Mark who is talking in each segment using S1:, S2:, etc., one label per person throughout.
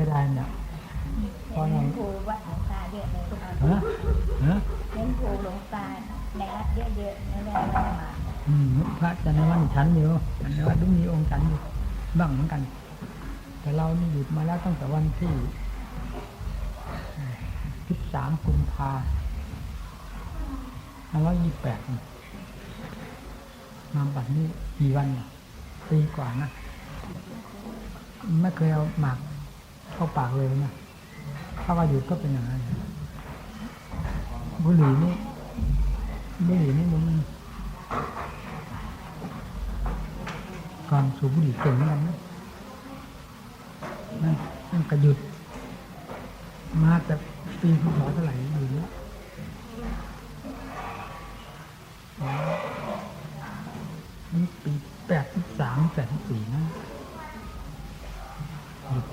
S1: สียดายเนี่ยเพราะอย่าง
S2: เน้นภูวัดหลวงตาเยอะเลย
S1: ฮะฮะ
S2: เน้นภูหลวงตาในวัดเยอะๆนั่นแหละไม่ได้มา
S1: อืมพระจันทร์ในวันฉันอยู่จันทร์ในวันต้องมีองค์ฉันอยู่บ้างเหมือนกัน แต่เรานี่หยุดมาแล้วตั้งแต่วันที่สิบสามกุมภาพันร้อยยี่สิบแปดมาบัดนี้กี่วันเนี่ยปีกว่านะ ไม่เคยเอาหมาก เข้าปากเลยนะถ้าว่าหยุดก็เป็นอย่างนั้นบุหรี่นี่บุหรี่นี่มันก่อนสูบบุหรี่เก่งเหมือนกันนะนั่นนั่นก็หยุด มาแต่ปีพศเท่าไหร่อยู่เนี่ยนี่ปีแปดสิบสามแปดสิบสี่นะหยุด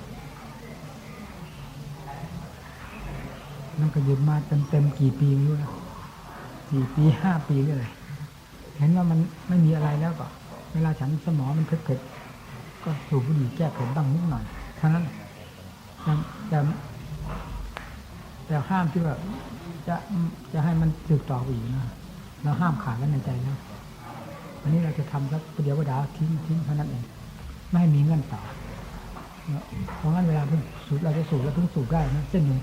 S1: นั่นมาเต็มเต็มๆกี่ปีไม่รู้นะสี่ปีห้าปีหรืออะไรเห็นว่ามันไม่มีอะไรแล้วก็ เวลาฉันสมองมันเผ็ดๆก็สูบบุหรี่แก้เผ็ดบ้างนิดหน่อยเท่านั้นแต่แต่แต่ห้ามที่ว่าจะจะให้มันสืบต่ออีกนะเราห้ามขาดไว้ในใจแล้วอันนี้เราจะทำสักประเดี๋ยวประดาทิ้งทิ้งเท่านั้นเองไม่ให้มีเงื่อนต่อ เพราะงั้นเวลาที่สูบเราจะสูบเราเพิ่งสูบได้นะเส้นหนึ่ง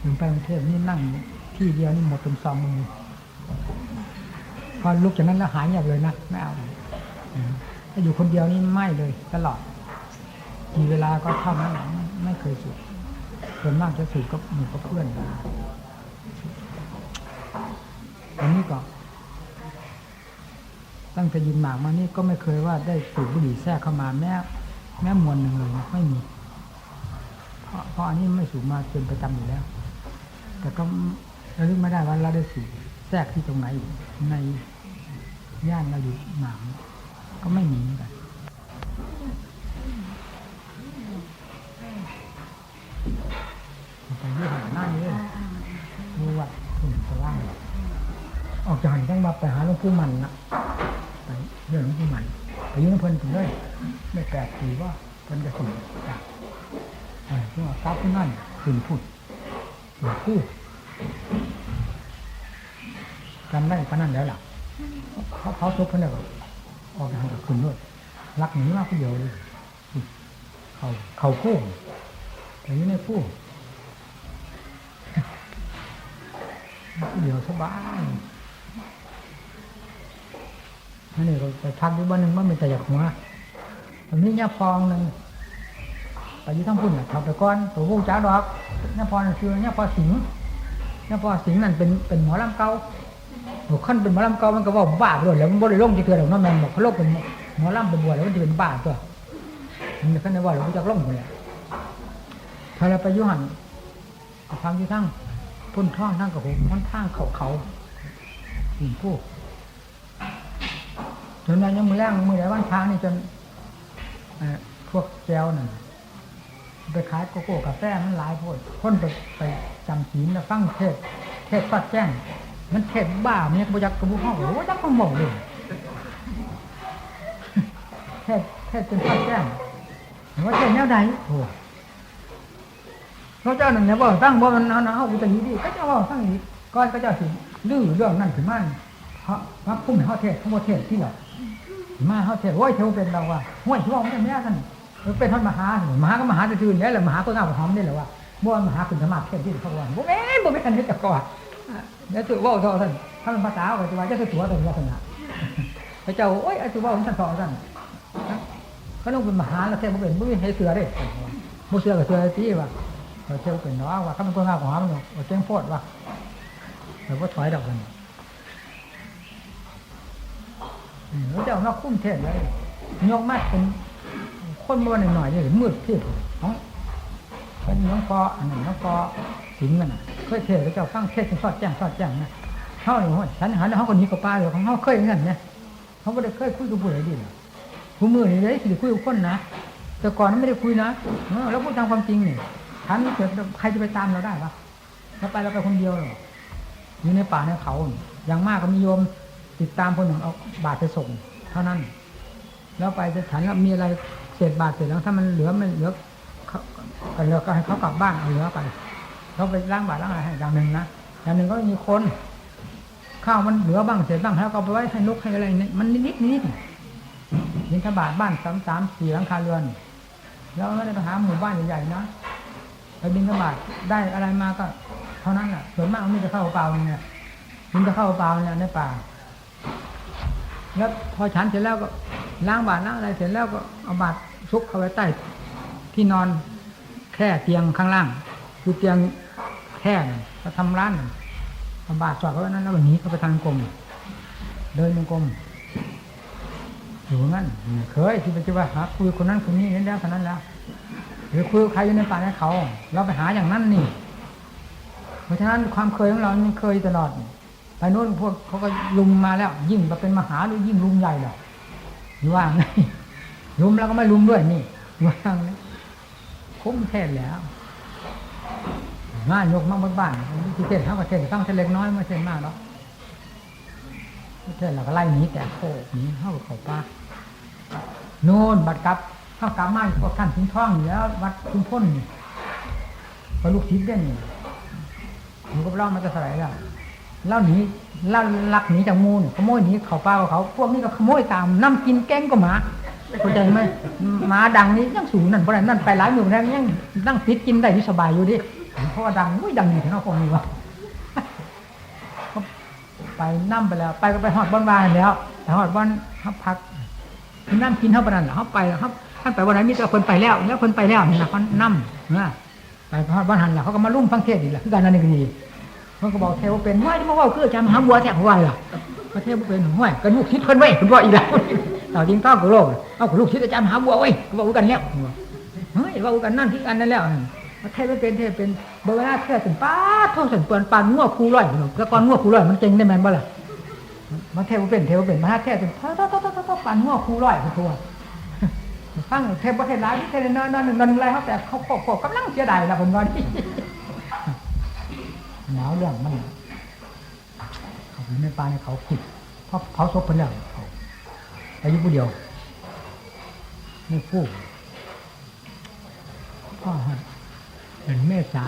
S1: หนึ่งไปกรุงเทพนี่นั่งที่เดียวนี่หมดเป็นซองมือพอลุกจากนั้นแล้วหายเงียบเลยนะไม่เอาถ้าอยู่คนเดียวนี่ไม่เลยตลอดกี่เวลาก็เท่านั้นไม่ไม่เคยสูบส่วนมากจะสูบกับหมู่กับเพื่อนอันนี้ก็ตั้งแต่ยินหมากมานี่ก็ไม่เคยว่าได้สูบบุหรี่แทรกเข้ามาแม้ แม้มวนหนึ่งเลยนะไม่มี เพราะเพราะอันนี้ไม่สูบมาเป็นประจำอยู่แล้ว แต่ก็ระลึกไม่ได้ว่าเราได้สูบแทรกที่ตรงไหนในย่านเราอยู่หมากเนี่ยก็ไม่มีเหมือนกันไปยี่ห้อหน้านี้เลยมีวัดถึงจะว่างออกจากหันต้องมาไปหาหลวงปู่มันนะไปเรื่องหลวงปู่มัน ไปยืนำเพิ่นถึงเลยไม่แปลกทีว่าเพิ่นจะถึงจากเออที่ว่าครับที่นั่นขึ้นพูดคู่จำได้ปานนั้นแล้วล่ะเขาเขาซุปเพิ่นแล้วออกทางกับคุณด้วยรักหนีมากคนเดียวเลยเขาเขาคู่แต่อยี่ในคู่ผู้เดียวสบาย นั่นนี่เราไปพักที่บ้านหนึ่งมันเป็นแต่อยากหัวตรงนี้เนี่ยฟองหนึ่งไปยี่ทั้งพุ่นน่ะทำไปก้อนตัวผู้จ้าดอกเนี่ยพอนั่นคือเนี่ยพอสิงเนี่ยพอสิงนั่นเป็นเป็นหมอลำเก่าหนูขั้นเป็นหมอลำเก่ามันก็บอกบ้าเลยแล้วมันบ่ได้ลงจะเกิดหรอกน้องแมนบอกเขาลงเป็นหมอลำเป็นบัวแล้วมันจะเป็นบ้าตัวมันขั้นในว่าเราจะล่งหมดเลยถ้าเราไปยุหันทางที่ทั้งพุ่นท่องทั้งกับผมมันทางเขาเขาสิ่งผู้ จนนั้นยังมือแรงมือไหนวันช้างนี่จนพวกแก้วนั่นไปขายโกโก้กาแฟมันหลายโพดคนไปไปจำศีลแล้วฟังเทศ เทศฟัดแจ้ง มันเทศบ้ามันยังกระยักกระบุห้องโอ้ยจักมันมองเลยเทศเทศเป็นฟัดแจ้งเห็นว่าเทศแนวใดโอ้เขาเจ้าหนึ่งเนี่ยบอกตั้งบ่มันเอาเอาอุตริดีก็เจ้าบอกตั้งอีกก้ก็เจ้าสิลื้อเรื่องนั่นขึ้นมาเพราะว่าพุ่มห้เขาเทศเขาบ่เทศที่หรอ มาเขาเทศโอ้ยเทวเป็นเราว่าห้วยที่ว่ามันเป็นแม่กันเป็นท่านมหาสิมหาก็มหาจะตื่นแล้วแหละมหาก็งาหอมนี่แหละว่าบ่มหาคุณสมาธิเทศที่เขาว่าบ่แม่บ่แม่นเฮ็ดจักก่อนแล้วถือว่าท่าท่านถ้าเป็นภาษาก็จะว่าจะถือตัวแต่ลักษณะพระเจ้าโอ้ยถือว่าท่านสอนท่านเขาต้องเป็นมหาแล้วแท้บ่เป็นบ่มีให้เสือเด้บ่เสือกับเสือที่ว่าเขาเชื่อเป็นนาะว่าเขาเป็นคนงามของมันเนาะเจ้งโพดว่าแต่ว่าถอยดอกกันแล้ว เจ้านักคุ้มเทศเลยยกมาเป็นคนบ่หน่อยๆนี่มืดที่ของเป็นน้องปออันนั้นน้องปอสิงมันน่ะเคยเทศแล้วเจ้าฟังเทศเป็นสอดแจ้งสอดแจ้งนะเขาอยู่ห้ฉันหันเขาคนนี้กับป้าเลยของเขาเคยอย่างนั้นเนี่ยเขาไม่ได้เคยคุยกับผู้ใดดีเลยผู้มือนี่เลยสิคุยกับคนนะแต่ก่อนนั้นไม่ได้คุยนะแล้วพูดตามความจริงนี่ฉันเกิดใครจะไปตามเราได้ปะเราไปเราไปคนเดียวหรออยู่ในป่าในเขา อย่างมากก็มีโยม ติดตามคนหนึ่งเอาบาตรไปส่ง เท่านั้น แล้วไปจะฉันแล้วมีอะไรเศษบาตรเสร็จแล้วถ้ามันเหลือมันเหลือก็เหลือก็ให้เขากลับบ้านเอาเหลือไปเขาไปล้างบาตรล้างอะไรให้อย่างหนึ่งนะอย่างหนึ่งก็มีคนข้าวมันเหลือบ้างเศษบ้างแล้วก็ไปไว้ให้นกให้อะไรเนี่ยมันนิดนิดนิดยินทบาทบ้านสามสามสี่หลังคาเรือนแล้วไม่ได้ไปหาหมู่บ้านใหญ่ๆนะไปบินทบาทได้อะไรมาก็ เท่านั้นแหละส่วนมากมันจะเข้าเปล่าเนี่ยมันจะเข้าเปล่าเนี่ยในป่า แล้วพอฉันเสร็จแล้วก็ล้างบาตรล้างอะไรเสร็จแล้วก็เอาบาตรซุกเข้าไปใต้ที่นอนแค่เตียงข้างล่าง คือเตียงแค่นก็ทำร้านเอาบาตรสอดเข้าไปนั้นแล้วหนีเข้าไปทางกรมเดินยังกรมอยู่งั้นเคยที่ไปจะว่าหาคุยคนนั้นคนนี้นั่นแล้วคนนั้นแล้วหรือคุยกับใครอยู่ในป่าในเขา เราไปหาอย่างนั้นนี่ เพราะฉะนั้นความเคยของเรามันเคยตลอด ไปโน่นพวกเขาก็ลุมมาแล้ว ยิ่งมาเป็นมหาหรือยิ่งลุมใหญ่เลยหรือว่างไงลุมแล้วก็ไม่ลุมด้วยนี่ว่าไงคุ้มเทศแล้วงานยกมาบนบ้านที่เทศเขาก็เทศตั้งเทศเล็กน้อยไม่เทศมากหรอกเทศเราก็ไล่หนีแต่โคกหนีเข้าเขาป้าโน่นบัดกลับเข้ากลับมาพวกท่านถึงท่องอยู่แล้ว วัดคุณพ้นนี่พอลูกทิพย์เด่นนี่อยู่กับเรามันจะสลายแล้ว เล่าหนีเล่าลักหนีจากมูนขโมยหนีเขาป้าเขา พวกนี้ก็ขโมยตามน้ำกินแกงก็หมาเข้าใจไหมหมาดังนี้ยังสูงนั่นเพราะนั่นไปหลายหมื่นแล้วยังนั่งติดกินได้ที่สบายอยู่ดิเพราะว่าดังอุ้ยดังนี่ถึงเอาคงมีวะไปนั่มไปแล้ว ไปก็ไปหอดบ้านวานแล้วแต่หอดบ้านเขาพักนั่งกินเท่าปนนั้นเขาไปเขาท่านไปวันไหนมีแต่คนไปแล้วแล้วคนไปแล้วนี่นะเขานั่มนะไปหอดบ้านหันแล้วเขาก็มาลุ่มฟังเทศอีกแล้วคือการนั่นนี่ก็ดี มันก็บอกเทวเป็นห้วยที่มาว่าคืออาจารย์มหาบัวแท้หัวยล่ะพระเทวเป็นห้วยกันลูกชิดเพิ่นไว้เพิ่นว่าอีแล้วเอาจริงต้องกับโลกเอากับลูกชิดอาจารย์มหาบัวไว้ก็บอกกันแล้วเฮ้ยว่ากันนั่นที่อันนั้นแล้วพระเทวเป็นเทวเป็นบอร์หน้าเทวเป็นป้าท่องสันเปือนปานงัวคูร้อยแล้วก่อนงัวคูร้อยมันเก่งได้แม่นบ่ล่ะมันเทวเป็นเทวเป็นมาเทวเป็นท่อท่อท่อท่อท่อปานงัวคูร้อยทัวฟังเทวประเทศหลายเทวนั่นนั่นนั่นอะไรเขาแต่เขาโคกำลังเสียดายละผมว่านี่ หนาวเรื่องมันเขาไปในป่าในเขาขุดเพราะเผาศพเป็นแล้วเขาอายุผู้เดียวนี่ผู้พ่อเป็นเมษา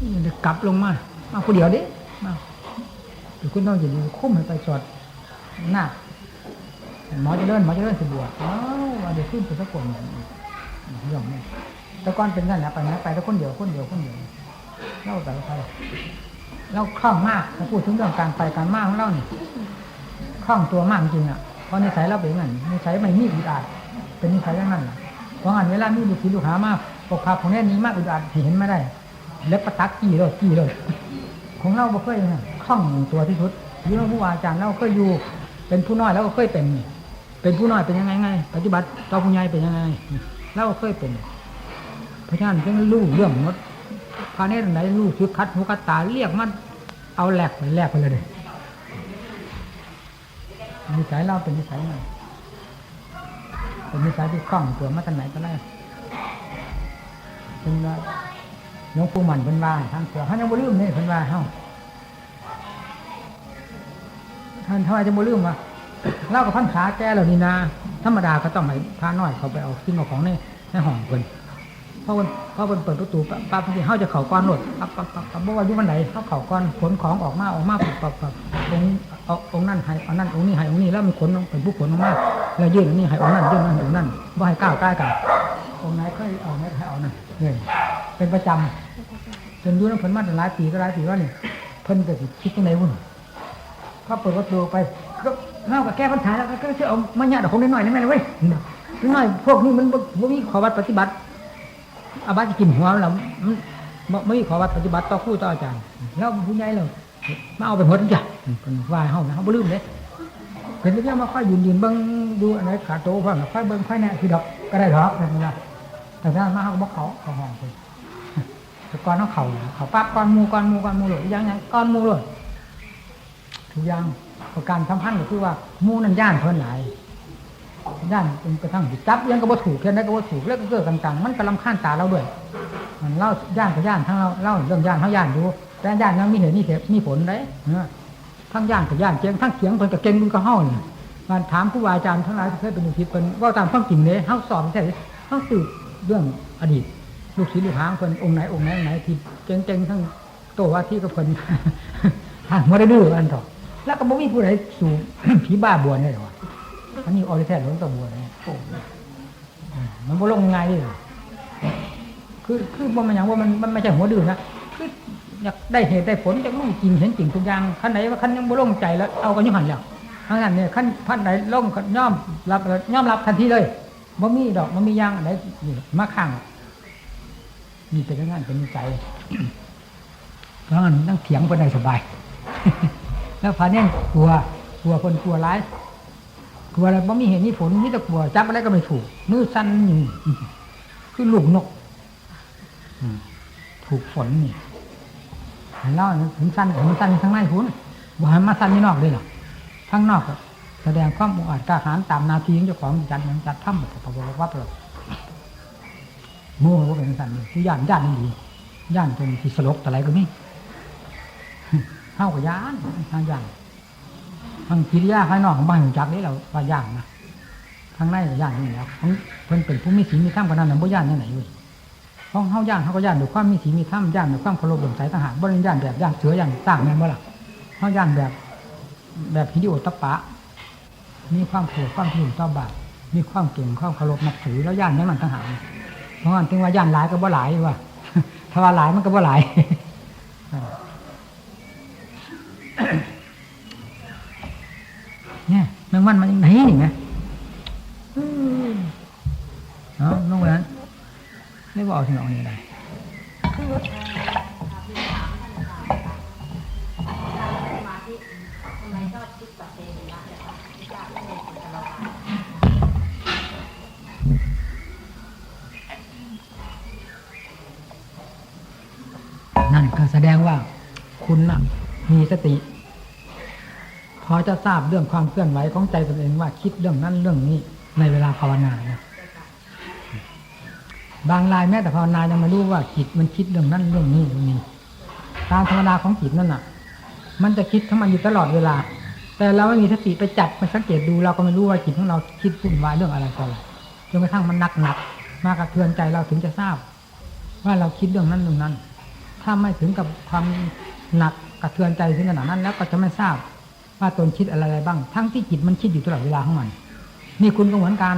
S1: นี่มันจะกลับลงมามาผู้เดียวดิมาเดี๋ยวคุณต้องอย่าลืมคุ้มให้ไปสอดหน้าหมอจะเดินหมอจะเดินสะบวกอ้าวเดี๋ยวขึ้นไปสักคนเรื่องนี้แต่ก่อนเป็นนั่นแหละไปนะไปแต่คนเดียวคนเดียวคนเดียว เล่าแต่ละไปเราคล่องมากถ้าพูดถึงเรื่องการไปการมาของเราเนี่ยคล่องตัวมากจริงอะเพราะนิสัยเราเป็นอย่างนั้นนิสัยไม่มีอุดอาดเป็นนิสัยอย่างนั้นน่ะเพราะงั้นเวลามีลูกศิษย์ลูกหามากปกพาของแน่นี้มากอุดอาดเห็นไม่ได้เล็บประทักกี่เลยกี่เลยของเราบ่เคยอย่างนั้นคล่องตัวที่สุดอยู่กับผู้อาจารย์เราเคยอยู่ เป็นผู้น้อยแล้วก็เคยเป็น เป็นผู้น้อยเป็นยังไงไงปฏิบัติต่อผู้ใหญ่เป็นยังไงเราก็เคยเป็น เพราะฉะนั้นจึงรู้เรื่องหมด คราวนี้ไหนลูกชุดคัดหูคัดตาเรียกมันเอาแหลกไปแหลกไปเลยเลยนิสัยเราเป็นนิสัยมันเป็นนิสัยที่คล่องตัวมาตั้งไหนก็ได้เป็นว่าหลวงปูหมันเป็นว่าทางเสือเขายังบ่ลืมนี่เป็นว่าเฮาท่านทำไมจะบ่ลืมวะเล่ากับพันขาแก่เหล่านี้นาธรรมดาก็ต้องให้พาน้อยเขาไปเอาขึ้นมาของในในห้องเพิ่น พราะมันเพราะมันเปิดประตูปั๊บปั๊บที่เขาจะเข่าก้อนหลดปั๊บปั๊บปั๊บปั๊บอกว่าอยู่วันไหนเขาเข่าก้อนขนของออกมาออกมาปั๊บปั๊บปั๊บองเอาองนั่นให้เอานั่นองนี้ให้องนี้แล้วมีขนเป็นผู้ขนออกมาแล้วยื่นนนี้ให้องนั่นยื่นนั่นองนั่นว่าให้ก้าวใกล้กันองไหนเคยเอาไหนให้เอานั่นเนี่ยเป็นประจำจนอยุ่น้ำเพิ่นมาตั้งหลายปีก็หลายปีว่านี่เพิ่นก็สิคิดยังไงวุ่นเขาเปิดประตูไปก็เล่ากับแก้ปัญหาแล้วก็เชื่อเอามาญาติของน้อยๆนี่แม่เลยเว้ยน้อยพวกนี้มันบ่มีขอวัดปฏิบัติ อาบัติกินหัวเราไม่ไม่ขอวัดปฏิบัติต่อคู่ต่ออาจารย์ แล้วผู้ใหญ่เรามาเอาไปหมดจ้ะเป็นว่าเฮานะเฮาบ่ลืมเลยเป็นเรื่องมาค่อยยืนยืนเบิ่งดูอันไหนขาโตเพิ่นค่อยเบิ่งค่อยแน่คือดอกก็ได้ดอกนั่นล่ะแต่ถ้ามาเฮาบ่เขาเขาห้องไปแต่ก่อนเฮาเขาเขาปั๊บก่อนหมู่ก่อนหมู่ก่อนหมู่เลยยังยังก่อนหมู่เลยทุกอย่างประการสำคัญก็คือว่าหมู่นั้นย่านเพิ่นหลาย ย่านเป็นกระทั่งจับยังก็บ่ถูกแค่นั้นก็บ่ถูกแล้วก็เกิดต่างๆ มันก็ลำคาญตาเราด้วย มันเล่าย่านกับย่านทั้งเราเล่าเรื่องย่านทั้งย่านอยู่แต่ย่านยังมีเหตุมีเหตุมีผลได้เนอะทั้งย่านกับย่านเจียงทั้งเสียงเพิ่นกับเก่งมันก็เฮานี่มันถามครูบาอาจารย์ทั้งหลายที่เคยเป็นอยู่ที่เพิ่นว่าตามความจริงเลยเฮาสอนใช่เฮาสืบเรื่องอดีต ลูกศิษย์ลูกหางเพิ่นองค์ไหนองค์ไหนองไหนที่เจ๋งๆทั้งโตว่าที่ก็เพิ่นทางบ่ได้ดื้ออันต่อแล้วก็บ่มีผู้ใดสู่ผีบ้าบวนได้หรอ อันนี้ออริแท้หลวงตาบัวนี่มันบ่ลงง่ายเลยคือคือบ่มันหยังว่ามันมันไม่ใช่หัวดื้อนะคืออยากได้เหตุได้ผลจากรู้จริงเห็นจริงทุกอย่างคันไหนว่าคันยังบ่ลงใจแล้วเอากันยู่หันแล้วทางนั้นเนี่ยคันพันไหนลงย่อมรับย่อมรับทันทีเลยบ่มีดอกบ่มียางอะไรนี่มาข้างนี่เป็นงานเป็นใจเพราะงั้นต้องเถียงคนได้สบาย แล้วพาเนี่ยกลัวกลัวคนกลัวร้าย กลัวอะไรเพราะมีเหตุมีผลมีแต่กลัวจับอะไรก็ไม่ถูกมือสั้นอยู่คือลูกนกอืมถูกฝนนี่เห็นแล้วถึงสั้นถึงสั้นข้างในคุณบ่หันมาสั้นที่นอกเลยหรอข้างนอกก็แสดงความอุอาจกล้าหาญตามนาทีของเจ้าของจัดอย่างจัดถ้ำแบบพระบรมวัดเลยมู่ว่าเป็นสันนี่คือย่านย่านนี่ดีย่านจนที่สลบแต่ไรก็มีเฮากับย่านทางย่าน ทางกิริยาภายนอกของบ้านของจักนี่เราว่าย่านนะทางในก็ย่านนี่แหล้วของเพิ่นเป็นผู้มีศีลมีธรรมกันนั้นน่ะบ่ย่านที่ไหนเว้ยเพราะเฮาย่านเฮาก็ย่านด้วยความมีศีลมีธรรมย่านด้วยความเคารพเลื่อมใสทหารบ่ได้ย่านแบบย่านเสือย่างสร้างแม่นบ่ล่ะเฮาย่านแบบ แบบฮิดิโอตปปะมีความโกรธความผิดต่อบาปมีความเก่งความเคารพนับถือแล้วย่านอย่างนั้นทหารเพราะงั้นถึงว่าย่านหลายก็บ่หลายว่าถ้าว่าหลายมันก็บ่หลาย เนี่ยแมงวันมันยังไหนไงอืมเอาลงไปนั้นไม่บอกถึงออกนี่ได้นั่นก็แสดงว่าคุณน่ะมีสติ จะทราบเรื่องความเคลื่อนไหวของใจตนเองว่าคิดเรื่องนั้นเรื่องนี้ในเวลาภาวนานะบางรายแม้แต่ภาวนายังไม่รู้ว่าจิตมันคิดเรื่องนั้นเรื่องนี้เรื่องนี้ตามธรรมดาของจิตนั่นน่ะ มันจะคิดทั้งมันอยู่ตลอดเวลา แต่เราไม่มีสติไปจับไปสังเกตดูเราก็ไม่รู้ว่าจิตของเราคิดวุ่นวายเรื่องอะไรต่ออะไรจนกระทั่งมันหนักหนักมากระเทือนใจเราถึงจะทราบ ว่าเราคิดเรื่องนั้นเรื่องนั้น ถ้าไม่ถึงกับความหนักกระเทือนใจถึงขนาดนั้น แล้วก็จะไม่ทราบ ว่าตนคิดอะไรบ้าง ทั้งที่จิตมันคิดอยู่ตลอดเวลาของมัน นี่คุณก็เหมือนกัน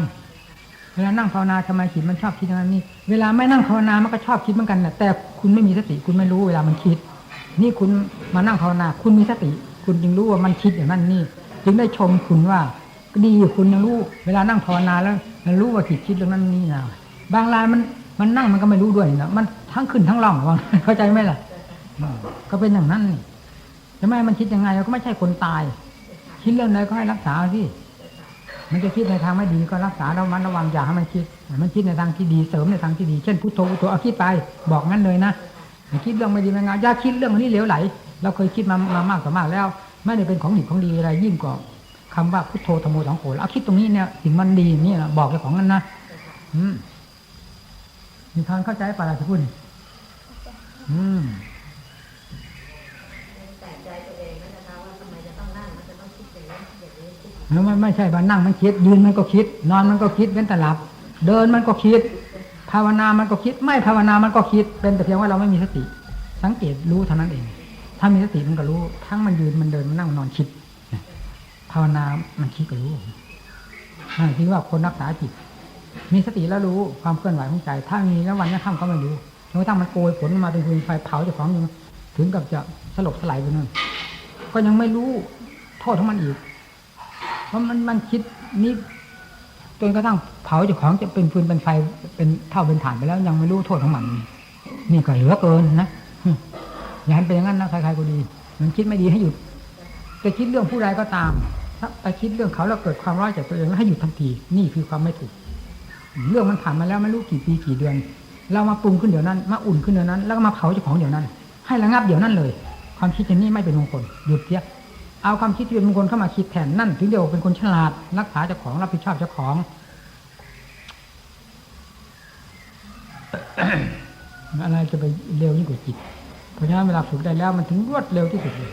S1: เวลานั่งภาวนาทำไมจิตมันชอบคิดอย่างนั้นนี่เวลาไม่นั่งภาวนามันก็ชอบคิดเหมือนกันแหละแต่คุณไม่มีสติคุณไม่รู้เวลามันคิด นี่คุณมานั่งภาวนา คุณมีสติ คุณจึงรู้ว่ามันคิดอย่างนั้นนี่ จึงได้ชมคุณว่าดีอยู่คุณยังรู้เวลานั่งภาวนาแล้วมันรู้ว่าจิตคิดเรื่องนั้นนี่นะบางรายมันมันนั่งมันก็ไม่รู้ด้วยนะมันทั้งขึ้นทั้งล่องเข้าใจไหมล่ะก็เป็นอย่างนั้นนี่ จะไม่มันคิดยังไงเราก็ไม่ใช่คนตาย คิดเรื่องไหนก็ให้รักษาสิมันจะคิดในทางไม่ดีก็รักษาระมัดระวังอย่าให้มันคิด มันคิดในทางที่ดีเสริมในทางที่ดีเช่นพุทโธพุทโธเอาคิดไป บอกงั้นเลยนะคิดเรื่องไม่ดีไม่งามอย่าคิดเรื่องนี้เหลวไหล เราเคยคิดมามามากต่อมากแล้ว ไม่ได้เป็นของดีของดีอะไรยิ่งกว่าคำว่าพุทโธธรรมโมสังโฆเอาคิดตรงนี้เนี่ยสิ่งมันดีนี่นะบอกเจ้าของนั้นนะอืมมีทางเข้าใจป่ะล่ะที่พูดนี่อืม แล้ว มันไม่ใช่ว่านั่งมันคิด ยืนมันก็คิด นอนมันก็คิดเว้นแต่หลับ เดินมันก็คิด ภาวนามันก็คิด ไม่ภาวนามันก็คิด เป็นแต่เพียงว่าเราไม่มีสติ สังเกตรู้เท่านั้นเอง ถ้ามีสติมันก็รู้ ทั้งมันยืนมันเดินมันนั่งนอนคิดภาวนามันคิดก็รู้นั่นคือว่าคนรักษาจิต มีสติแล้วรู้ความเคลื่อนไหวของใจ ถ้ามีแล้ววันนี้ค่ำก็ไม่รู้จนกระทั่งมันโกยผลมาเป็นฟืนไฟเผาเจ้าของอยู่ถึงกับจะสลบสลายไปนั่นก็ยังไม่รู้โทษของมันอีก ราะมันมันคิดนี่จนกระทั่งเผาเจ้าของจะเป็นฟืนเป็นไฟเป็นเท่าเป็นฐานไปแล้ว ยังไม่รู้โทษของมัน นี่ก็เหลือเกินนะอย่าให้เป็นอย่างนั้นนะใครๆก็ดี มันคิดไม่ดีให้หยุดจะคิดเรื่องผู้ใดก็ตาม ถ้าไปคิดเรื่องเขาแล้วเกิดความร้ายจากตัวเองแล้วให้หยุดทันที นี่คือความไม่ถูก เรื่องมันผ่านมาแล้วไม่รู้กี่ปีกี่เดือน เรามาปรุงขึ้นเดี๋ยวนั้น มาอุ่นขึ้นเดี๋ยวนั้น แล้วก็มาเผาเจ้าของเดี๋ยวนั้น ให้ระงับเดี๋ยวนั้นเลย ความคิดอย่างนี้ไม่เป็นมงคลหยุดเสีย เอาความคิดที่เป็นมงคลเข้ามาคิดแทนนั่นถึงเดียวเป็นคนฉลาด รักษาเจ้าของรับผิดชอบเจ้าของอะไรจะไปเร็วยิ่งกว่าจิต เพราะฉะนั้นเวลาฝึกได้แล้วมันถึงรวดเร็วที่สุดเลย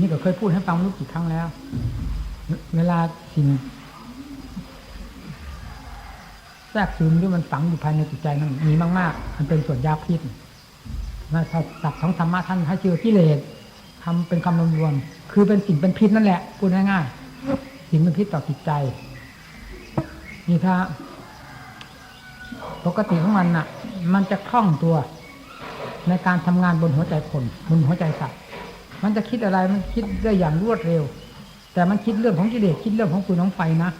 S1: นี่ก็เคยพูดให้ฟังรู้กี่ครั้งแล้ว เวลาสิ่งแทรกซึมหรือมันฝังอยู่ภายในจิตใจนั้นมีมาก ๆ มันเป็นส่วนยาพิษนะถ้าศัพท์ของธรรมะท่านให้ชื่อกิเลส ทำเป็นคำรวมๆคือเป็นสิ่งเป็นพิษนั่นแหละพูดง่ายๆสิ่งเป็นพิษต่อจิตใจนี่ถ้า ปกติของมันน่ะ มันจะคล่องตัว ในการทำงานบนหัวใจคนบนหัวใจสัตว์มันจะคิดอะไรมันคิดได้อย่างรวดเร็ว แต่มันคิดเรื่องของกิเลสคิดเรื่องของปืนของไฟนะ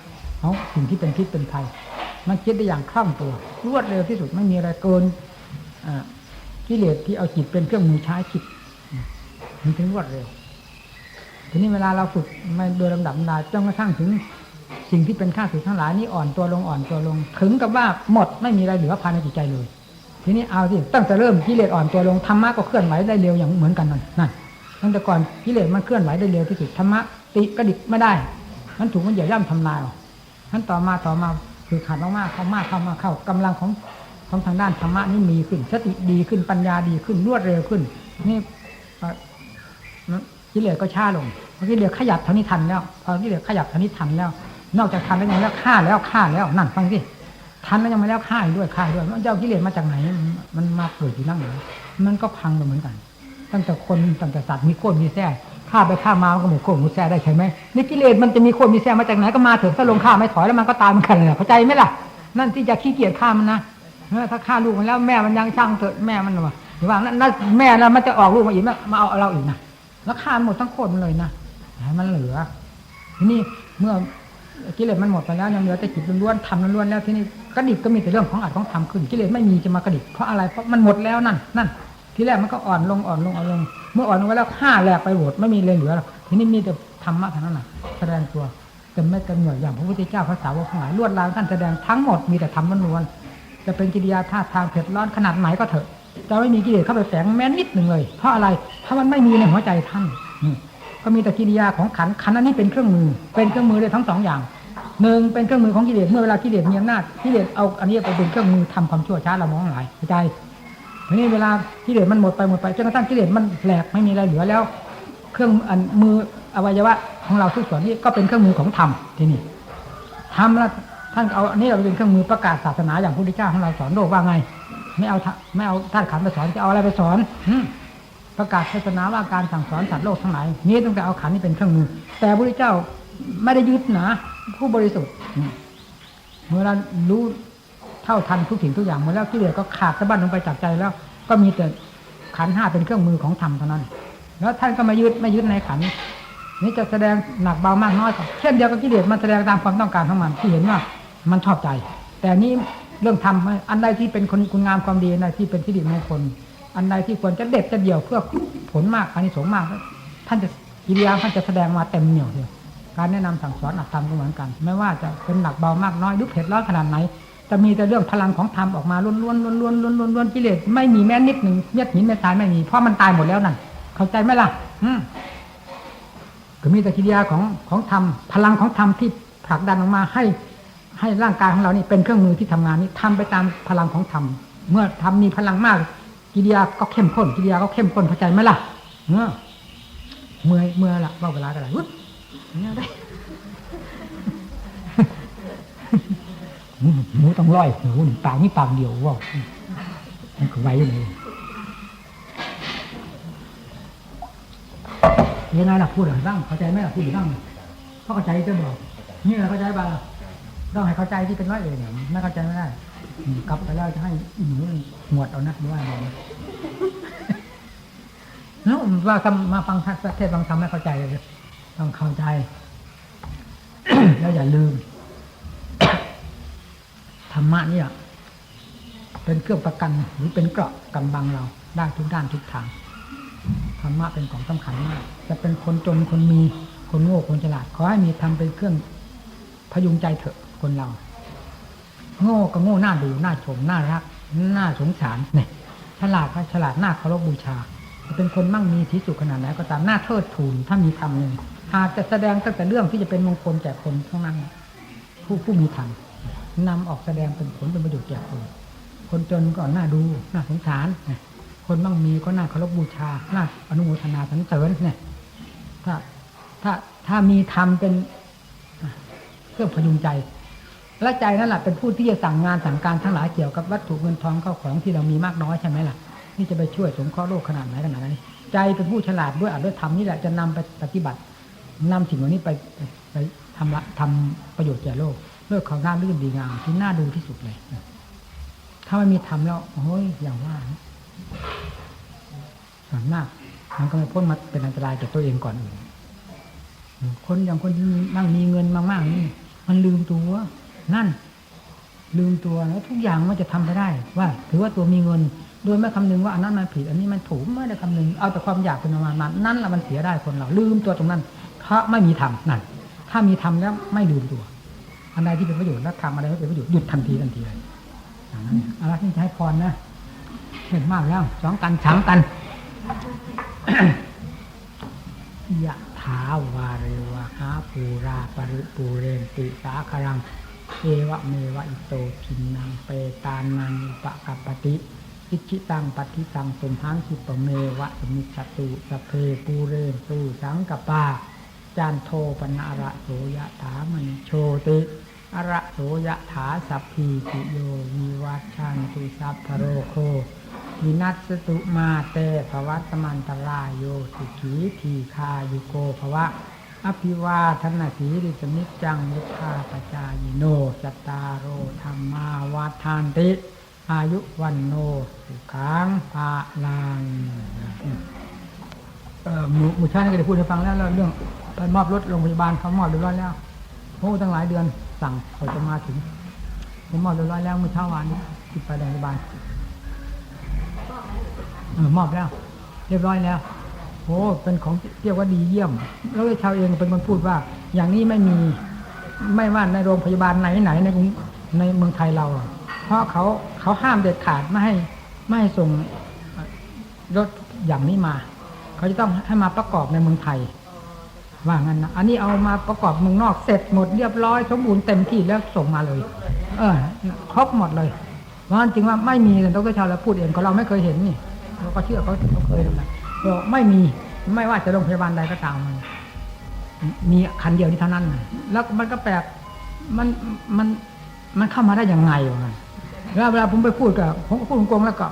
S1: ของสิ่งที่เป็นพิษเป็นภัยมันคิดได้อย่างคล่องตัว รวดเร็วที่สุดไม่มีอะไรเกินอ่ากิเลสที่เอาจิตเป็นเครื่องมือใช้คิด มันถึงรวดเร็ว ทีนี้เวลาเราฝึกมาโดยลำดับลำดาจนกระทั่งถึง สิ่งที่เป็นข้าศึกทั้งหลายนี่อ่อนตัวลงอ่อนตัวลง ถึงกับว่าหมดไม่มีอะไรเหลือภายในจิตใจเลย ทีนี้เอาสิตั้งแต่เริ่มกิเลสอ่อนตัวลงธรรมะก็เคลื่อนไหวได้เร็วอย่างเหมือนกันนั่นนั่นตั้งแต่ก่อนกิเลสมันเคลื่อนไหวได้เร็วที่สุดธรรมะติกระดิกไม่ได้ มันถูกมันเหยียบย่ำทำลายออกนั้นต่อมาต่อมาคือขาดมากๆเข้ามากเข้ามาเข้ากำลังของของทางด้านธรรมะนี่มีขึ้นสติดีขึ้นปัญญาดีขึ้นรวดเร็วขึ้นนี่ กิเลสก็ช้าลงพอกิเลสขยับเท่านี้ทันแล้วพอกิเลสขยับเท่านี้ทันแล้ว นอกจากทันแล้วยังแล้วฆ่าแล้วฆ่าแล้วนั่นฟังสิทันแล้วยังไม่แล้วฆ่าด้วยฆ่าด้วยมันจะเอากิเลสมาจากไหน มันมาเกิดอยู่นั่งไหนมันก็พังไปเหมือนกัน ตั้งแต่คนตั้งแต่สัตว์มีโคตรมีแท้ฆ่าไปฆ่ามาก็หมดโคตรหมดแท้ได้ใช่ไหมนี่กิเลสมันจะมีโคตรมีแท้มาจากไหนก็มาเถอะถ้าลงฆ่าไม่ถอยแล้วมันก็ตายเหมือนกันเลยเข้าใจไหมล่ะ นั่นที่จะขี้เกียจฆ่ามันนะถ้าฆ่าลูกมันแล้วแม่มันยังช่างเถอะแม่มันหรอหรือว่านั่นแม่แล้วมันจะออกลูกมาอีกมาเอาเราอีกนะ แล้วฆ่านหมดทั้งคนเลยนะมันเหลือ ทีนี้เมื่อกิเลสมันหมดไปแล้วยังเหลือแต่จิตล้วนๆทำล้วนๆแล้วทีนี้กระดิกก็มีแต่เรื่องของอัดของทำขึ้นกิเลสไม่มีจะมากระดิกเพราะอะไรเพราะมันหมดแล้วนั่นนั่นทีแรกมันก็อ่อนลงอ่อนลงอ่อนลง เมื่ออ่อนลงไปแล้วฆ่าแหลกไปหมดไม่มีเลยเหลือทีนี้มีแต่ธรรมะเท่านั้นนะแสดงตัวเต็มไม่เต็มหน่วยอย่างพระพุทธเจ้าพระสาวกทั้งหลายลวดลายท่านแสดงทั้งหมดมีแต่ธรรมล้วนจะเป็นกิริยาท่าทางเผ็ดร้อนขนาดไหนก็เถอะ จะไม่มีกิเลสเข้าไปแฝงแม้นิดหนึ่งเลย เพราะอะไร เพราะมันไม่มีในหัวใจท่านก็มีแต่กิริยาของขันขันอันนี้เป็นเครื่องมือ เป็นเครื่องมือได้ทั้งสองอย่างหนึ่งเป็นเครื่องมือของกิเลสเมื่อเวลากิเลสมีอำนาจกิเลสเอาอันนี้ไปเป็นเครื่องมือทำความชั่วช้าเรามองหลายใจทีนี้เวลากิเลสมันหมดไปหมดไปจนกระทั่งกิเลสมันแหลกไม่มีอะไรเหลือแล้ว เครื่องอันมืออวัยวะของเราทุกส่วนนี้ก็เป็นเครื่องมือของธรรมที่นี่ธรรมแล้วท่านเอาอันนี้เราเป็นเครื่องมือประกาศศาสนาอย่างพระพุทธเจ้าของเราสอนโลกว่าไง ไม่เอาทะไม่เอาธาตุขันธ์ไปสอนจะเอาอะไรไปสอนหึประกาศศาสนาว่าการสั่งสอนสัตว์โลกทั้งหลายนี้ตั้งแต่เอาขันธ์นี่เป็นเครื่องมือ แต่พระพุทธเจ้าไม่ได้ยึดนะผู้บริสุทธิ์นี่เมื่อเรารู้เท่าทันทุกสิ่งทุกอย่างหมดแล้วกิเลสก็ขาดสะบั้นลงไปจากใจแล้ว ก็มีแต่ขันธ์ห้าเป็นเครื่องมือของธรรมเท่านั้น แล้วท่านก็มายึดไม่ยึดในขันธ์นี่จะแสดงหนักเบามากน้อยก็เช่นเดียวกับกิเลสมันแสดงตามความต้องการของมันที่เห็นว่ามันชอบใจ แต่นี้ เรื่องธรรมอันใดที่เป็นคนคุณงามความดีอันใดที่เป็นสิริมงคล อันใดที่ควรจะเด็ดจะเดี่ยวเพื่อผลมากอานิสงส์มาก ท่านจะกิริยาท่านจะแสดงมาเต็มเหนียวเลยการแนะนำสั่งสอนอัตธรรมก็เหมือนกัน ไม่ว่าจะเป็นหนักเบามากน้อยหรือเผ็ดร้อนขนาดไหน จะมีแต่เรื่องพลังของธรรมออกมาล้วนล้วนล้วนล้วนล้วนล้วนล้วนกิเลสไม่มีแม้นิดหนึ่งเม็ดหินเม็ดทรายไม่มีเพราะมันตายหมดแล้วนั่นเข้าใจไหมล่ะอืมก็มีแต่กิริยาของของธรรมพลังของธรรมที่ผลักดันออกมาให้ ให้ร่างกายของเรานี่เป็นเครื่องมือที่ทำงานนี้ทำไปตามพลังของธรรมเมื่อธรรมมีพลังมาก กิริยาก็เข้มข้นกิริยาก็เข้มข้นเข้าใจไหมล่ะเมื่อเมื่อเมื่อละว่าเวลาก็ได้วุ้ยเนี่ยได้หมูต้องร้อยหมูนี่ปากนี่ปากเดียวว่ามันก็ไว้เลยยังไงล่ะพูดอะไรบ้างเข้าใจไหมล่ะพูดอะไรบ้างเข้าใจจะบอกนี่แหละเข้าใจบ้าง ต้องให้เข้าใจที่เป็นร้อยเองเนี่ยไม่เข้าใจไม่ได้กลับไปแล้วจะให้หนูหวดเอานะหรือว่าอะไรนะแล้วว่าทำมาฟังเทศฟังธรรมไม่เข้าใจเลยต้องเข้าใจ แล้วอย่าลืมธรรมะเนี่ยเป็นเครื่องประกันหรือเป็นเกราะกำบังเราได้ทุกด้านทุกทางธรรมะเป็นของสำคัญมาก จะเป็นคนจนคนมีคนโง่คนฉลาด ขอให้มีทำเป็นเครื่องพยุงใจเถอะ คนเรา โง่ก็โง่หน้าดูหน้าชมหน้ารักหน้าสงสารเนี่ยฉลาดก็ฉลาดหน้าเคารพบูชาเป็นคนมั่งมีสีสุขขนาดไหนก็ตามหน้าเทิดทูนถ้ามีธรรมหนึ่งหากจะแสดงตั้งแต่เรื่องที่จะเป็นมงคลแก่คนทั้งนั้น ผู้ผู้มีธรรมนำออกแสดงเป็นผลเป็นประโยชน์แก่คน คนจนก็น่าดูน่าสงสารนะคนมั่งมีก็น่าเคารพบูชาน่าอนุโมทนาสรรเสริญเนี่ยถ้าถ้าถ้ามีธรรมเป็นเครื่องพยุงใจ และใจนั่นแหละเป็นผู้ที่จะสั่งงานสั่งการทั้งหลายเกี่ยวกับวัตถุเงินทองเข้าของที่เรามีมากน้อยใช่ไหมล่ะที่จะไปช่วยสงเคราะห์โลกขนาดไหนขนาดไหนใจเป็นผู้ฉลาดด้วยอัดด้วยธรรมนี่แหละจะนำไปปฏิบัตินำสิ่งเหล่านี้ไปไปทำละทำประโยชน์แก่โลกโลกเขาหน้ารื่นดีงามที่น่าดูที่สุดเลย ถ้าไม่มีธรรมแล้วโอ้ยอย่างว่าส่วนมากมันก็ไม่พ้นมาเป็นอันตรายแก่ตัวเองก่อนอื่นคนอย่างคนที่มั่งมีเงินมากๆนี่มันลืมตัว นั่น ลืมตัวแล้วทุกอย่างมันจะทำไปได้ ว่า ถือว่าตัวมีเงิน โดยไม่คำนึงว่าอันนั้นมันผิด อันนี้มันถูกไม่ได้คำนึงเอาแต่ความอยากเป็นประมาณนั้นนั่นแหละมันเสียได้คนเรา ลืมตัวตรงนั้น เพราะไม่มีธรรมนั่น ถ้ามีธรรมแล้วไม่ลืมตัวอันใดที่เป็นประโยชน์และทำอะไรที่เป็นประโยชน์หยุดทันทีทันทีเลยอย่างนั้นเนี่ยอะไรที่จะให้พรนะเห็นมากแล้วสองกันสามกันยะถาวาเรวะหาปูราปริปูเรนติสาคารัง เอวะเมวะอิโตทินังเปตานังอุปกัปปติอิชิตังปฏิตังสุมหังคิปเมวะสมิจตุสพเพปูเรนตูสังกปาจานโทปนาระโสยะถามณิโชติอระโสยะถาสัพพีติโยวิวัชชันตุสัพพโรโควินัสตุมาเตภวัตมันตรายโยสุขีทีคายุโกภวะ อภิวาทนาสีริสมิจังมุทาปจายโนจตตารโอธรรมาวาทานติ อายุวันโนสุขังภาลังเอ่อหมู่หมู่ชาตินี่ก็ได้พูดให้ฟังแล้วแล้วเรื่องไปมอบรถโรงพยาบาลเขามอบเรียบร้อยแล้วโอ้ตั้งหลายเดือนสั่งเขาจะมาถึงผมมอบเรียบร้อยแล้วเมื่อเช้าวานนี้ที่ไปโรงพยาบาลเออมอบแล้ว เรียบร้อยแล้ว โอ้เป็นของเรียกว่าดีเยี่ยม แล้วชาวเองเป็นคนพูดว่า อย่างนี้ไม่มีไม่ว่าในโรงพยาบาลไหนไหนในในเมืองไทยเรา เพราะเขาเขาห้ามเด็ดขาดไม่ให้ไม่ให้ส่งรถอย่างนี้มา เขาจะต้องให้มาประกอบในเมืองไทย ว่างั้นนะอันนี้เอามาประกอบเมืองนอกเสร็จหมดเรียบร้อยสมบูรณ์เต็มที่แล้วส่งมาเลย เออครบหมดเลยเพราะฉะนั้นจึงว่าไม่มีแต่ดรชาวเราพูดเองก็เราไม่เคยเห็นนี่เราก็เชื่อเขาเขาเคยทำมบอ ก็ไม่มีไม่ว่าจะโรงพยาบาลใดก็ตามมันมีคันเดียวนี้เท่านั้นนะแล้วมันก็แปลกมันมันมันเข้ามาได้ยังไงวะแล้วเวลาผมไปพูดกับผมก็พูดโกงแล้วก็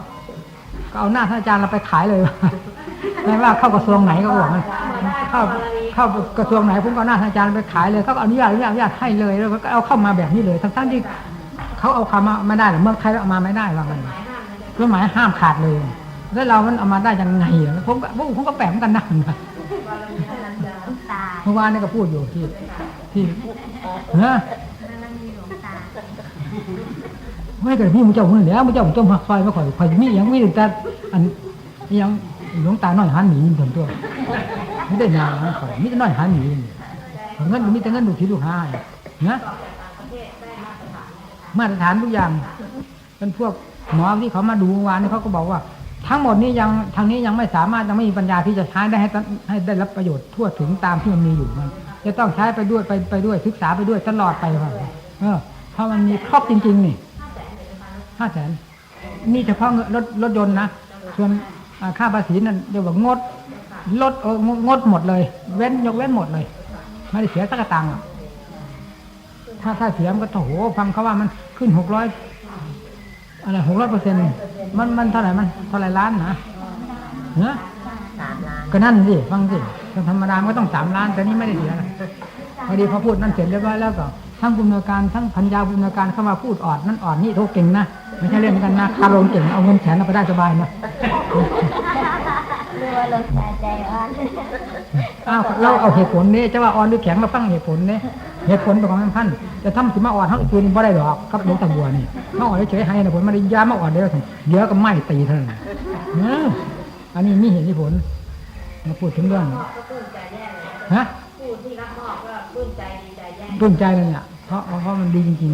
S1: ก็เอาหน้าท่านอาจารย์เราไปขายเลยไม่ว่าเข้ากระทรวงไหนก็บอกเข้าเข้ากระทรวงไหนผมก็เอาหน้าท่านอาจารย์ไปขายเลยเขาอนุญาตอนุญาตอนุญาตให้เลยแล้วก็เอาเข้ามาแบบนี้เลย ทั้งๆที่เขาเอาเข้ามาไม่ได้หรือเมืองไทยเราเอามาไม่ได้ว่ามันกฎหมายห้ามขาดเลย แล้วเรามันเอามาได้ยังไงอะผมก็ผมผมก็แปลกเหมือนกันนะเมื่อวานนี่ก็พูดอยู่ที่ที่เฮ้ไม่เกิดพี่มุเจ้าคนแล้วมุเจ้ามุเจ้ามาคอยมาคอยคอยมีอย่างมีแต่อันยังหลวงตาน้อยหันหมีนี่ผมตัวไม่ได้ยาวนะคอยมีแต่น้อยหันหมีเงินมีแต่เงินดูทีดูหานะมาตรฐานทุกอย่างเป็นพวกหมอที่เขามาดูเมื่อวานนี่เขาก็บอกว่า ทั้งหมดนี้ยังทางนี้ยังไม่สามารถยังไม่มีปัญญาที่จะใช้ได้ให้ให้ได้รับประโยชน์ทั่วถึงตามที่มันมีอยู่มันจะต้องใช้ไปด้วยไปไปด้วยศึกษาไปด้วยตลอดไปเออเพราะมันมีครอบจริง ๆ นี่ห้าแสนนี่เฉพาะรถรถยนต์นะส่วนค่าภาษีนั่นเดี๋ยวว่างดลดงดหมดเลย เว้นยกเว้นหมดเลย ไม่ได้เสียสักตังค์ถ้าถ้าเสียมันก็โถฟังเขาว่ามันขึ้นหกร้อย อะไรหกร้อยเปอร์เซ็นต์มันมันเท่าไหร่มันเท่าไหร่ล้านนะเนอะ
S2: สามล้าน
S1: ก็นั่นสิฟังสิธรรมดามันก็ต้องสามล้านแต่นี่ไม่ได้เสียนะพอดีพอพูดนั่นเสร็จเรียบร้อยแล้วก็ทั้งบุญนาการทั้งพัญญาบุญนาการเข้ามาพูดออดนั่นออดนี่โทเก่งนะไม่ใช่เล่นกันนะคารมเก่งเอาเงินแสนเอาไปได้สบายนะ
S2: เรียกว่าลงใจใจอ่อน
S1: อ้าวเราเอาเหตุผลนี่จะว่าอ่อนหรือแข็งมาฟังเหตุผลนี่ เหตุผลเป็นของท่านจะทำสิมาอ่อนทั้งคืนบ่ได้หรอกครับหลวงตาบัวนี่มาอ่อนเฉยๆให้นะผลไม่ได้ยามาอ่อนเดียวเดี๋ยวก็ไม่ตีเท่านั้นอออันนี้มีเหตุมีผลมาพูดถึงเรื่องฮะ
S3: ผู้ที่รับมอบก็ปลื้มใจดีใจแย่
S1: ปลื้มใจเลยเนี่ยเพราะเพราะมันดีจริง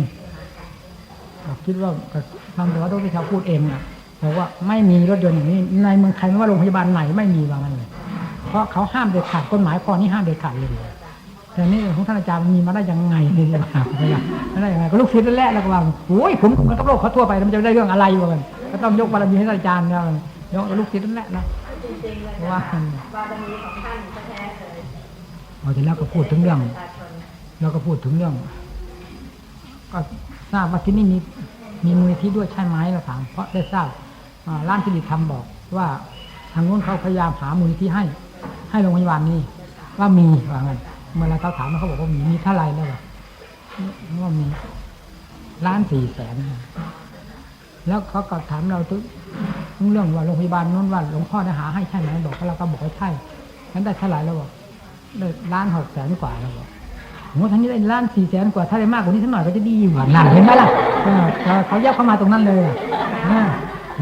S1: ๆคิดว่าก็ฟังแต่ว่าต้องที่ชาวพูดเองนะบอกว่าไม่มีรถยนต์อย่างนี้ในเมืองไทยไม่ว่าโรงพยาบาลไหนไม่มีว่างั้นเลยเพราะเขาห้ามเด็ดขาดกฎหมายข้อนี้ห้ามเด็ดขาดเลย แต่นี่ของท่านอาจารย์มันมีมาได้ยังไงนี่จะถามไม่ได้ยังไงก็ลูกศิษย์นั่นแหละแล้วก็ว่าโอ้ยผมมันกับโลกเขาทั่วไปมันจะได้เรื่องอะไรวะมันก็ต้องยกบารมีให้ท่านอาจารย์นะยกลูกศิษย์นั่นแหละนะ
S3: จริงๆเพ
S1: ราะว่า
S3: บารมีของท่านแท้เลย
S1: พอเสร็จแล้วก็พูดถึงเรื่องเราก็พูดถึงเรื่อง ก็ทราบว่าที่นี่มีมีมูลนิธิด้วยใช่ไหมเราถามเพราะได้ทราบอ่าร้านสิริธรรมบอกว่าทางโน้นเขาพยายามหามูลนิธิให้ ให้โรงพยาบาลนี้ว่ามีว่างั้น เมื่อเราเขาถามเขาบอกว่ามีมีเท่าไหรแล้ววะว่ามีล้านสี่แสนแล้วเขาก็ถามเราทุกเรื่องว่าโรงพยาบาลนู้นว่าหลวงพ่อได้หาให้ใช่ไหมบอกเขาเราก็บอกว่าใช่นั้นได้เท่าไหรแล้วบอกได้ล้านหกแสนกว่าแล้วบอกโอ้ท่านนี้ได้ล้านสี่แสนกว่าถ้าได้มากกว่านี้สักหน่อยก็จะดีกว่านั่นเห็นไหมล่ะเขาเขาแยกเข้ามาตรงนั้นเลยอะ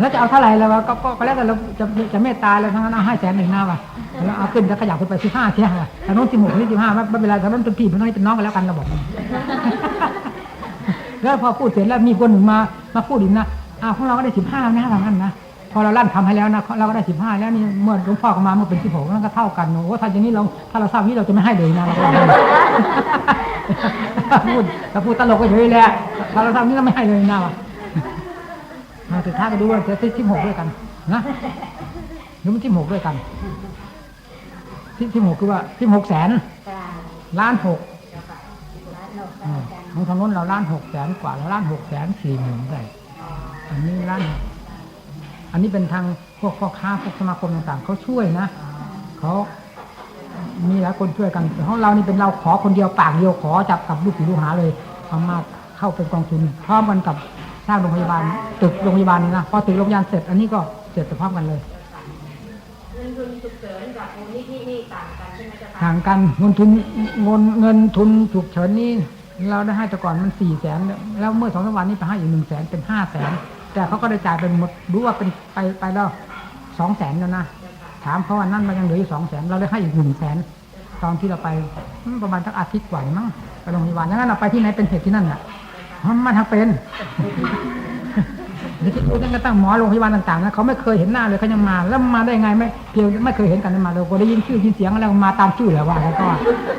S1: แล้วจะเอาเท่าไหร่แล้วะก็ก็แล้วแต่เราจะจะเมตตาเราทั้งนั้นเอาให้แสนหนึ่งหน้าวะแล้วเอาขึ้นจะขยับขึ้นไปสิบห้าเที่ยทางโน้นสิบหกนี่สิบห้าไม่เป็นไรทางโน้นเป็นพี่เป็นน้องเป็นน้องกันแล้วกันเราบอกแล้วพอพูดเสร็จแล้วมีคนหนึ่งมามาพูดอีกนะอ้าวของเราก็ได้สิบห้านะทางนั้นนะพอเราลั่นทำให้แล้วนะเราก็ได้สิบห้าแล้วนี่เมื่อหลวงพ่อก็มาเมื่อเป็นสิบหกนั่นก็เท่ากันโอ้ถ้าอย่างนี้เราถ้าเราทราบนี้เราจะไม่ให้เลยนะเราก็ว่าพูดเราพูดตลกก็เฉยแหละถ้าเราทำนี้เราไม่ให้เลยนะ สุดท้ายก็ดูว่าจะที่สิบหกด้วยกัน นะหรือมันที่หกด้วยกันที่ที่หกคือว่าที่หกแสน
S2: ล้า
S1: นหก
S2: ร้านหนก
S1: อ่า
S2: กัน
S1: ของทางโน้นเราล้านหกแสนกว่าเราล้านหกแสนสี่หมื่นได้อันนี้ล้าน อันนี้เป็นทางพวกพ่อค้าพวกสมาคมต่างๆเขาช่วยนะเขามีหลายคนช่วยกันแต่ของเรานี่เป็นเราขอคนเดียวปากเดียวขอจับกับลูกศิษย์ลูกหาเลยเอามาเข้าเป็นกองทุนพร้อมกันกับ สร้างโรงพยาบาลตึกโรงพยาบาลนี่นะพอตึกโรงพยาบาลเสร็จอันนี้ก็เสร็จพร้อมกันเลย
S3: เงินทุนฉุกเฉินกับมูลนิธินี่ต่างกันใช่ไหมเจ้าคะ
S1: ห่างกันเงินทุนเงินเงินทุนฉุกเฉินนี่เราได้ให้แต่ก่อนมันสี่แสนแล้วเมื่อสองสามวันนี้ไปให้อีกหนึ่งแสนเป็นห้าแสนแต่เขาก็ได้จ่ายเป็นหมดรู้ว่าเป็นไปไปแล้วสองแสนแล้วนะถามเขาว่านั่นมันยังเหลืออยู่สองแสนเราได้ให้อีกหนึ่งแสนตอนที่เราไปอืมประมาณสักอาทิตย์กว่ามั้งไปโรงพยาบาลงั้นเราไปที่ไหนเป็นเหตุที่นั่นน่ะ มันมาทางเป็นนี่ที่ตั้งแต่ตั้งหมอโรงพยาบาลต่างๆนะเขาไม่เคยเห็นหน้าเลยเขายังมา แล้วมาได้ไงไม่เพียงไม่เคยเห็นกันมาเลยพอได้ยินชื่อยินเสียงแล้วมาตามชื่อแหละว่าแล้วก็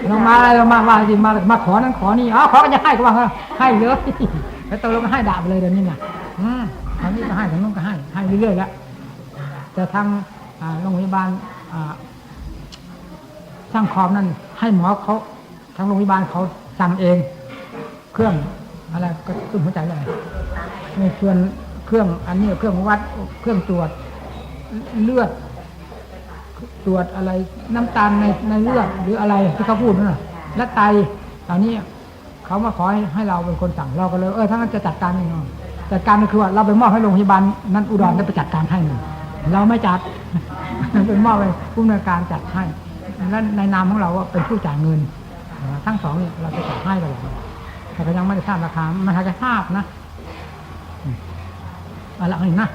S1: เรามาเรามาว่าจริงมามาขอนั้นขอนี่อ๋อขอก็จะให้ก็ว่าให้เลยแล้วตกลงก็ให้ดาบเลยเดี๋ยวนี้น่ะอืมทางนี้ก็ให้ทางนู้นก็ให้ให้เรื่อยๆแล้วแต่ทางโรงพยาบาลอ่าช่างคอมนั่นให้หมอเขาทางโรงพยาบาลเขาสั่งเอง เครื่อง อะไรก็ตุ้มหัวใจเลยในส่วนเครื่องอันนี้เครื่องวัดเครื่องตรวจเลือด ตรวจอะไรน้ำตาลในในเลือดหรืออะไรที่เขาพูดนั่นน่ะและไตตอนนี้เขามาขอให้ให้เราเป็นคนสั่งเราก็เลยเออถ้างั้นจะจัดการเองจัดการก็คือว่าเราไปมอบให้โรงพยาบาลนั้นอุดรได้ไปจัดการให้เราไม่จัดเป็นมอบไปผู้อำนวยการจัดให้และในนามของเราว่าเป็นผู้จ่ายเงิน ทั้งสองเนี่ยเราจะจัดให้ไปแล้ว แต่ก็ยังไม่ได้ทราบราคามันอาจจะทราบนะเอาละเห็นนะ